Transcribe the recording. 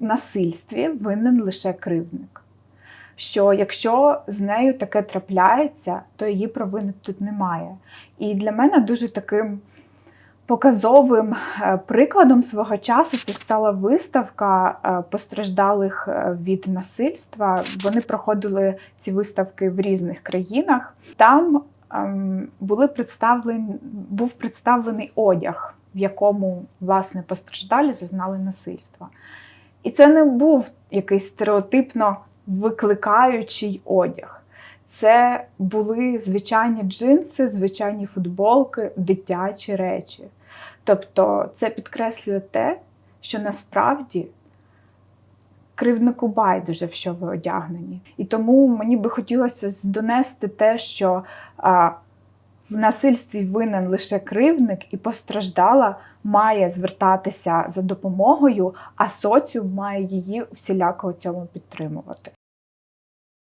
насильстві винен лише кривдник. Що якщо з нею таке трапляється, то її провини тут немає. І для мене дуже таким показовим е, прикладом свого часу це стала виставка е, постраждалих е, від насильства. Вони проходили ці виставки в різних країнах. Там ем, були представлені, був представлений одяг, в якому власне постраждалі зазнали насильства. І це не був якийсь стереотипно викликаючий одяг. Це були звичайні джинси, звичайні футболки, дитячі речі. Тобто це підкреслює те, що насправді кривднику байдуже, в що ви одягнені. І тому мені би хотілося донести те, що в насильстві винен лише кривник і постраждала має звертатися за допомогою, а соціум має її всіляко у цьому підтримувати.